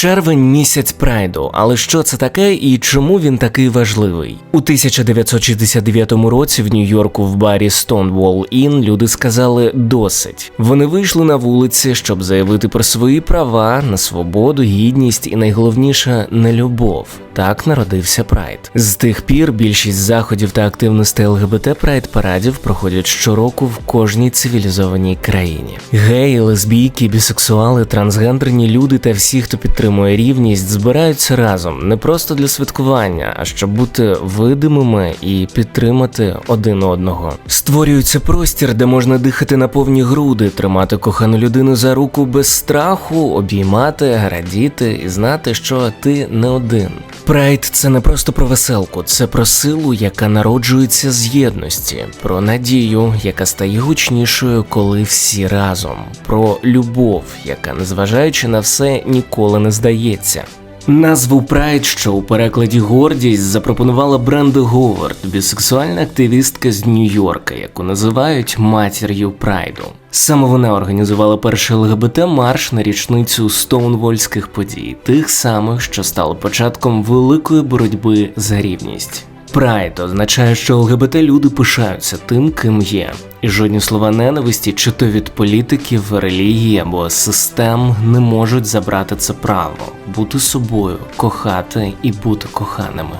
Червень місяць прайду, але що це таке і чому він такий важливий? У 1969 році в Нью-Йорку в барі Stonewall Inn люди сказали досить. Вони вийшли на вулиці, щоб заявити про свої права на свободу, гідність і найголовніше на любов. Так народився прайд. З тих пір більшість заходів та активностей ЛГБТ прайд парадів проходять щороку в кожній цивілізованій країні. Геї, лесбійки, бісексуали, трансгендерні люди та всі, хто підтримує рівність, збираються разом не просто для святкування, а щоб бути видимими і підтримати один одного. Створюється простір, де можна дихати на повні груди, тримати кохану людину за руку без страху, обіймати, радіти і знати, що ти не один. Прайд це не просто про веселку, це про силу, яка народжується з єдності, про надію, яка стає гучнішою, коли всі разом, про любов, яка, незважаючи на все, ніколи не здається. Назву Прайд, що у перекладі гордість, запропонувала Бренда Говард, бісексуальна активістка з Нью-Йорка, яку називають матір'ю Прайду. Саме вона організувала перший ЛГБТ-марш на річницю стоунвольських подій, тих самих, що стали початком великої боротьби за рівність. Прайд означає, що ЛГБТ люди пишаються тим, ким є, і жодні слова ненависті, чи то від політиків, релігії або систем не можуть забрати це право бути собою, кохати і бути коханими.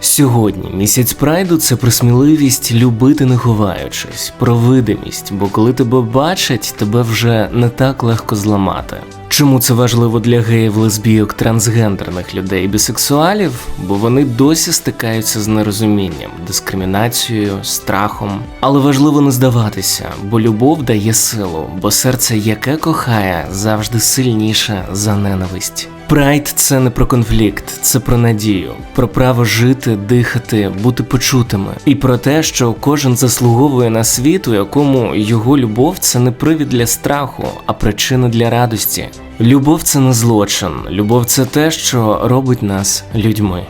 Сьогодні місяць прайду це про сміливість любити не ховаючись, про видимість, бо коли тебе бачать, тебе вже не так легко зламати. Чому це важливо для геїв, лесбійок, трансгендерних людей, бісексуалів? Бо вони досі стикаються з нерозумінням, дискримінацією, страхом. Але важливо не здаватися, бо любов дає силу, бо серце, яке кохає, завжди сильніше за ненависть. Прайд це не про конфлікт, це про надію, про право жити, дихати, бути почутими, і про те, що кожен заслуговує на світ, у якому його любов це не привід для страху, а причина для радості. Любов це не злочин, любов це те, що робить нас людьми.